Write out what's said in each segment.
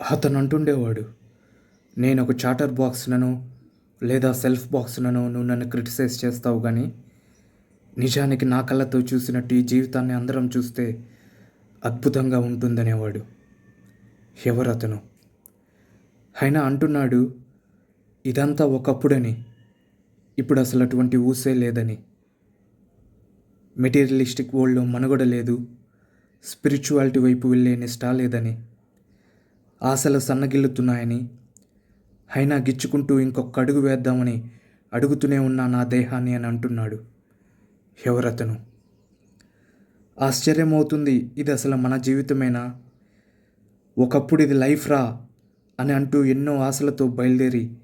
అతను అంటుండేవాడు నేను ఒక చాటర్ బాక్స్లను లేదా సెల్ఫ్ బాక్స్లను నువ్వు నన్ను క్రిటిసైజ్ చేస్తావు కానీ నిజానికి నా కళ్ళతో చూసినట్టు ఈ జీవితాన్ని అందరం చూస్తే అద్భుతంగా ఉంటుందనేవాడు. ఎవరు అతను అయినా అంటున్నాడు ఇదంతా ఒకప్పుడని. ఇప్పుడు అసలు అటువంటి ఊసే లేదని. మెటీరియలిస్టిక్ వరల్డ్లో మనుగడ లేదు. స్పిరిచువాలిటీ వైపు వెళ్ళే నిష్ఠ లేదని. ఆశలు సన్నగిల్లుతున్నాయని అయినా గిచ్చుకుంటూ ఇంకొక అడుగు వేద్దామని అడుగుతూనే ఉన్న నా దేహాన్ని అని అంటున్నాడు ఎవరతను. ఆశ్చర్యమవుతుంది ఇది అసలు మన జీవితమేనా? ఒకప్పుడు ఇది లైఫ్ రా అని అంటూ ఎన్నో ఆశలతో బయలుదేరి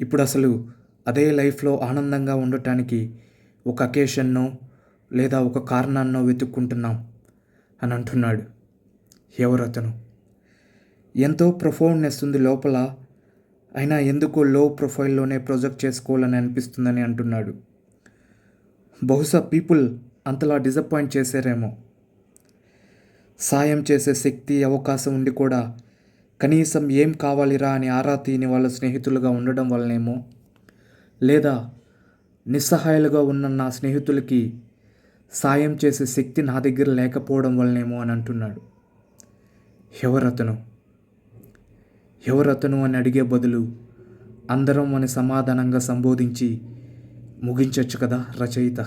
ఇప్పుడు అసలు అదే లైఫ్లో ఆనందంగా ఉండటానికి ఒక అకేషన్నో లేదా ఒక కారణాన్నో వెతుక్కుంటున్నాం అని అంటున్నాడు ఎవరతను. ఎంతో ప్రొఫౌండ్నెస్ ఉంది లోపల. అయినా ఎందుకో లో ప్రొఫైల్లోనే ప్రొజెక్ట్ చేసుకోవాలని అనిపిస్తుందని అంటున్నాడు. బహుశా పీపుల్ అంతలా డిసప్పాయింట్ చేశారేమో. సాయం చేసే శక్తి అవకాశం ఉండి కూడా కనీసం ఏం కావాలిరా అని ఆరా తీని వాళ్ళ స్నేహితులుగా ఉండడం వల్లనేమో. లేదా నిస్సహాయాలుగా ఉన్న నా స్నేహితులకి సాయం చేసే శక్తి నా దగ్గర లేకపోవడం వల్లనేమో అని అంటున్నాడు. ఎవరతను? ఎవరతను అని అడిగే బదులు అందరం అని సమాధానంగా సంబోధించి ముగించవచ్చు కదా రచయిత?